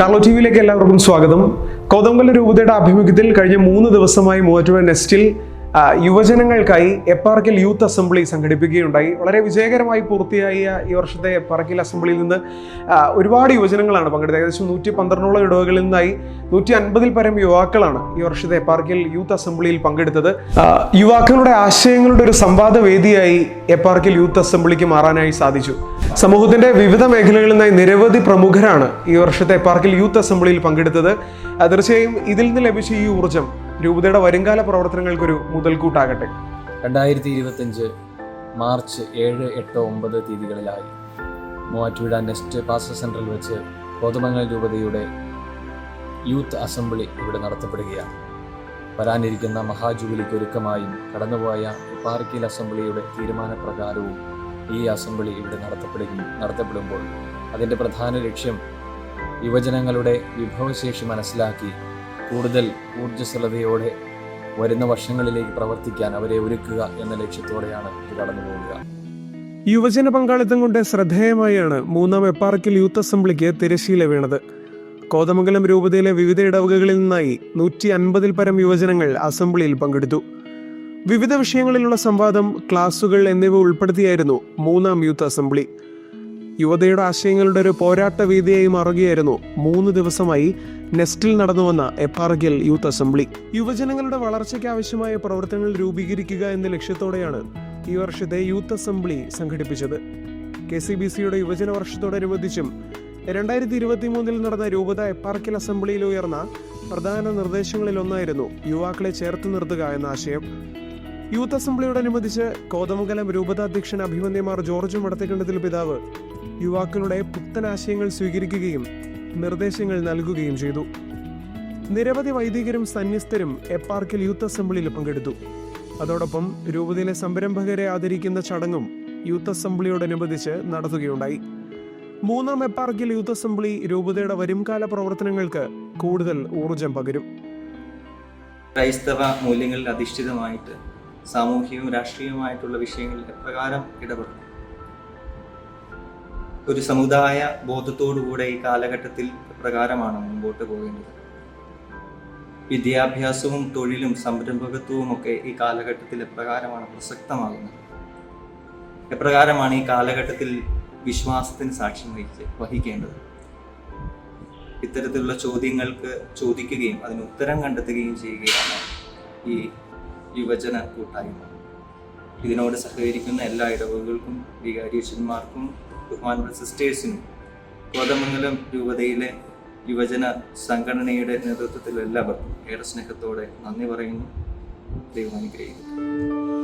Carlo T വിയിലേക്ക് എല്ലാവർക്കും സ്വാഗതം. കോതമ്പല രൂപതയുടെ ആഭിമുഖ്യത്തിൽ കഴിഞ്ഞ മൂന്ന് ദിവസമായി മൂവാറ്റുപുഴ നെസ്റ്റിൽ യുവജനങ്ങൾക്കായി എപ്പാർക്കിൽ യൂത്ത് അസംബ്ലി സംഘടിപ്പിക്കുകയുണ്ടായി. വളരെ വിജയകരമായി പൂർത്തിയായ ഈ വർഷത്തെ എപ്പാർക്കിൽ അസംബ്ലിയിൽ നിന്ന് ഒരുപാട് യുവജനങ്ങളാണ് പങ്കെടുത്തത്. ഏകദേശം നൂറ്റി പന്ത്രണ്ടോളം ഇടവകളിൽ നിന്നായി നൂറ്റി അൻപതിൽ പരം യുവാക്കളാണ് ഈ വർഷത്തെ എപ്പാർക്കിൽ യൂത്ത് അസംബ്ലിയിൽ പങ്കെടുത്തത്. യുവാക്കളുടെ ആശയങ്ങളുടെ ഒരു സംവാദ വേദിയായി എപ്പാർക്കിൽ യൂത്ത് അസംബ്ലിക്ക് മാറാനായി സാധിച്ചു. സമൂഹത്തിന്റെ വിവിധ മേഖലകളിൽ നിന്നായി നിരവധി പ്രമുഖരാണ് ഈ വർഷത്തെ പാർക്കിൽ യൂത്ത് അസംബ്ലിയിൽ പങ്കെടുത്തത്. തീർച്ചയായും ഇതിൽ നിന്ന് ലഭിച്ച ഈ ഊർജം രൂപതയുടെ വരുംകാല പ്രവർത്തനങ്ങൾക്കൊരു മുതൽക്കൂട്ടാകട്ടെ. രണ്ടായിരത്തി ഇരുപത്തഞ്ച് മാർച്ച് ഏഴ് എട്ട് ഒമ്പത് തീയതികളിലായി മൂവാറ്റുപുഴ നെസ്റ്റ് പാസ്റ്റർ സെന്ററിൽ വെച്ച് കോതമംഗൽ രൂപതയുടെ യൂത്ത് അസംബ്ലി ഇവിടെ നടത്തപ്പെടുകയാണ്. വരാനിരിക്കുന്ന മഹാജൂബിലിക്ക് ഒരുക്കമായും കടന്നുപോയ പാർക്കിൽ അസംബ്ലിയുടെ തീരുമാനപ്രകാരവും ഈ അസംബ്ലി ഇവിടെ നടത്തപ്പെടുകയും നടത്തപ്പെടുമ്പോൾ അതിന്റെ പ്രധാന ലക്ഷ്യം യുവജനങ്ങളുടെ വിഭവശേഷി മനസ്സിലാക്കി കൂടുതൽ ഊർജസ്വലതയോടെ വരുന്ന വർഷങ്ങളിലേക്ക് പ്രവർത്തിക്കാൻ അവരെ ഒരുക്കുക എന്ന ലക്ഷ്യത്തോടെയാണ് ഇത് കടന്നു പോകുക യുവജന പങ്കാളിത്തം കൊണ്ട് ശ്രദ്ധേയമായാണ് മൂന്നാം എപ്പാർക്കിൽ യൂത്ത് അസംബ്ലിക്ക് തിരശീല വീണത്. കോതമംഗലം രൂപതയിലെ വിവിധ ഇടവകകളിൽ നിന്നായി നൂറ്റി അൻപതിൽ പരം യുവജനങ്ങൾ അസംബ്ലിയിൽ പങ്കെടുത്തു. വിവിധ വിഷയങ്ങളിലുള്ള സംവാദം ക്ലാസുകൾ എന്നിവ ഉൾപ്പെടുത്തിയായിരുന്നു മൂന്നാം യൂത്ത് അസംബ്ലി. യുവതയുടെ ആശയങ്ങളുടെ ഒരു പോരാട്ട വേദിയായി മാറുകയായിരുന്നു. മൂന്ന് ദിവസമായി നെസ്റ്റിൽ നടന്നു വന്ന എപ്പാർഗിൽ യൂത്ത് അസംബ്ലി. യുവജനങ്ങളുടെ വളർച്ചയ്ക്ക് ആവശ്യമായ പ്രവർത്തനങ്ങൾ രൂപീകരിക്കുക എന്ന ലക്ഷ്യത്തോടെയാണ് ഈ വർഷത്തെ യൂത്ത് അസംബ്ലി സംഘടിപ്പിച്ചത്. കെ സി ബി സിയുടെ യുവജന വർഷത്തോടനുബന്ധിച്ചും രണ്ടായിരത്തി ഇരുപത്തി മൂന്നിൽ നടന്ന രൂപത എപ്പാർക്കിൽ അസംബ്ലിയിൽ ഉയർന്ന പ്രധാന നിർദ്ദേശങ്ങളിൽ ഒന്നായിരുന്നു യുവാക്കളെ ചേർത്ത് നിർത്തുക എന്ന ആശയം. യൂത്ത് അസംബ്ലിയോടനുബന്ധിച്ച് കോതമംഗലം രൂപതാധ്യക്ഷൻ അഭിമന്യമാർ ജോർജ് മടത്തിക്കണ്ടത്തിൽ പിതാവ് യുവാക്കളുടെ പുത്തനാശയങ്ങൾ സ്വീകരിക്കുകയും നിർദ്ദേശങ്ങൾ നൽകുകയും ചെയ്തു. നിരവധി വൈദികരും സന്യസ്തരും എപ്പാർക്കിൽ യൂത്ത് അസംബ്ലിയിൽ പങ്കെടുത്തു. അതോടൊപ്പം രൂപതയിലെ സംരംഭകരെ ആദരിക്കുന്ന ചടങ്ങും യൂത്ത് അസംബ്ലിയോടനുബന്ധിച്ച് നടത്തുകയുണ്ടായി. മൂന്നാം എപ്പാർക്കിൽ യൂത്ത് അസംബ്ലി രൂപതയുടെ വരുംകാല പ്രവർത്തനങ്ങൾക്ക് കൂടുതൽ ഊർജം പകരും. ക്രൈസ്തവ മൂല്യങ്ങളിൽ അധിഷ്ഠിതമായിട്ട് സാമൂഹികവും രാഷ്ട്രീയവുമായിട്ടുള്ള വിഷയങ്ങളിൽ എപ്രകാരം ഇടപെടും ഒരു സമുദായ ബോധത്തോടുകൂടെ ഈ കാലഘട്ടത്തിൽ പ്രകാരമാണ് മുമ്പോട്ട് പോകേണ്ടത്. വിദ്യാഭ്യാസവും തൊഴിലും സംരംഭകത്വവും ഒക്കെ ഈ കാലഘട്ടത്തിൽ എപ്രകാരമാണ് പ്രസക്തമാകുന്നത്. എപ്രകാരമാണ് ഈ കാലഘട്ടത്തിൽ വിശ്വാസത്തിന് സാക്ഷ്യം വഹിച്ച് വഹിക്കേണ്ടത്? ഇത്തരത്തിലുള്ള ചോദ്യങ്ങൾക്ക് ചോദിക്കുകയും അതിന് ഉത്തരം കണ്ടെത്തുകയും ചെയ്യുകയാണ് ഈ യുവജന കൂട്ടായ്മ. ഇതിനോട് സഹകരിക്കുന്ന എല്ലാ ഇടവുകൾക്കും വികാരിയച്ഛന്മാർക്കും ബഹുമാനപ്പെട്ട സിസ്റ്റേഴ്സിനും കോതമംഗലം രൂപതയിലെ യുവജന സംഘടനയുടെ നേതൃത്വത്തിൽ എല്ലാവർക്കും ഏറെ സ്നേഹത്തോടെ നന്ദി പറയുന്നു. ദൈവം അനുഗ്രഹിക്കുന്നു